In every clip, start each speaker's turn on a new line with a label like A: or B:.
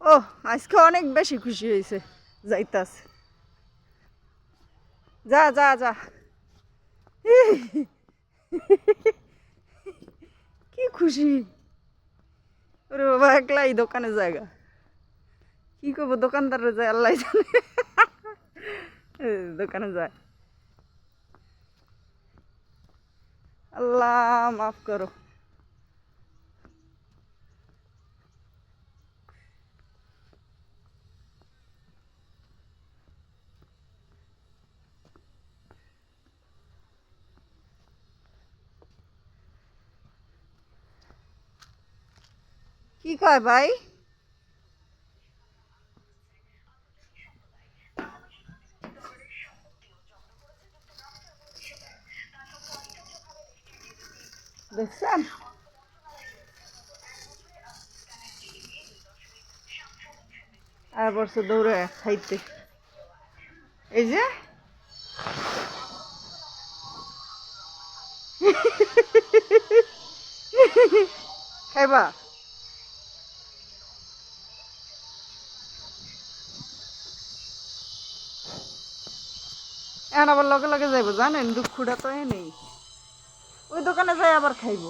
A: ও আজকে অনেক বেশি খুশি হয়েছে যাইতাছে। যা যা যা। কি খুশি। ওরে বাবা, একলাই দোকানে জায়গা। কি করব দোকানদারে যায়, আল্লাহ জানে। দোকানে যায়। আল্লাহ, মাফ করো। কি কয় ভাই? দেখছেন? আর বছর দৌড়ে খাইতে। এই যে? খাইবা? এখন আবার লগে লগে যাইব, জানেন? দুঃখটা তো এ নেই। ওই দোকানে যাই আবার খাইব।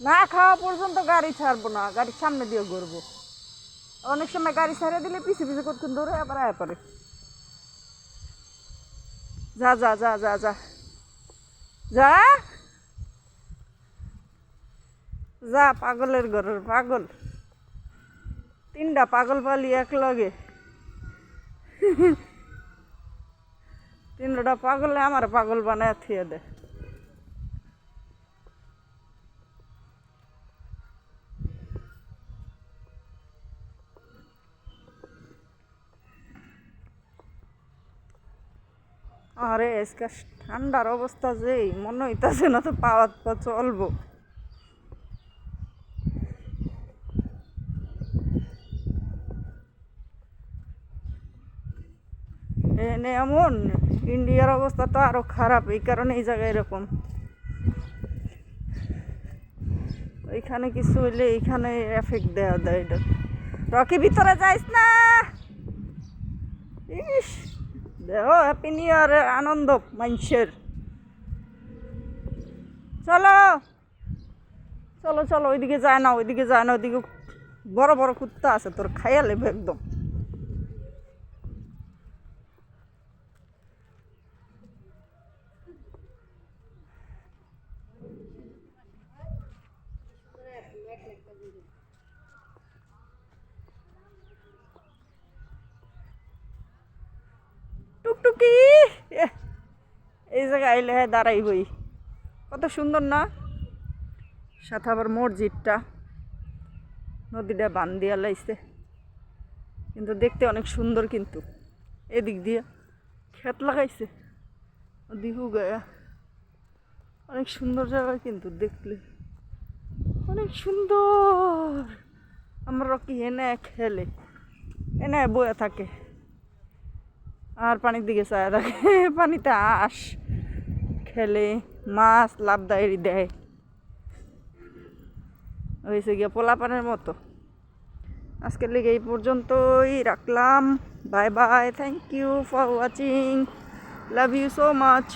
A: না খাওয়া পর্যন্ত গাড়ি ছাড়বো না গাড়ির সামনে দিয়ে ঘুরবো। অনেক সময় গাড়ি ছাড়ে দিলে পিছে পিছে করতে দৌড়ে আবার আয় পরে যা যা যা যা যা। যা। যা, পাগলের ঘরের পাগল। তিনটা পাগল পালি এক লগে তিনটা পাগলে আমার পাগল বানায় থিয়ে দে। আরে, আজকে ঠান্ডার অবস্থা যেই, মনে হইতাছে না তো পাওয়ার পর চলবো। এনে এমন, ইন্ডিয়ার অবস্থা তো আরও খারাপ, এই কারণে এই জায়গায় এরকম। ওইখানে কিছু হইলে এইখানে এফেক্ট দেওয়া দেয় এটা। রকি, ভিতরে যাইস না! ইস, দেহ হ্যাপি নিউ ইয়ারের আনন্দ, মানুষের। চলো! চলো চলো, ওইদিকে যায় না, ওইদিকে যায় না, ওইদিকে বড় বড় কুত্তা আছে, তোর খাইয়া একদম। জায়গায় আইলে হ্যাঁ দাঁড়াই হই। কত সুন্দর না? সাথে আবার মসজিদটা। নদীটা বান দিয়া লাইছে। কিন্তু দেখতে অনেক সুন্দর কিন্তু। এদিক দিয়ে ক্ষেত লাগাইছে। দিহু গায়া অনেক সুন্দর জায়গা কিন্তু দেখলে। অনেক সুন্দর। আমরা কি এনে খেলে? এনে বয়ে থাকে। আর পানির দিকে চায় থাকে। পানিতে আস। খেলে মাছ লাভদায়ী দেয় দেয়। হয়েছে গিয়ে পোলাপানের মতো। আজকের লিগে এই পর্যন্তই রাখলাম। Bye bye thank you for watching love you so much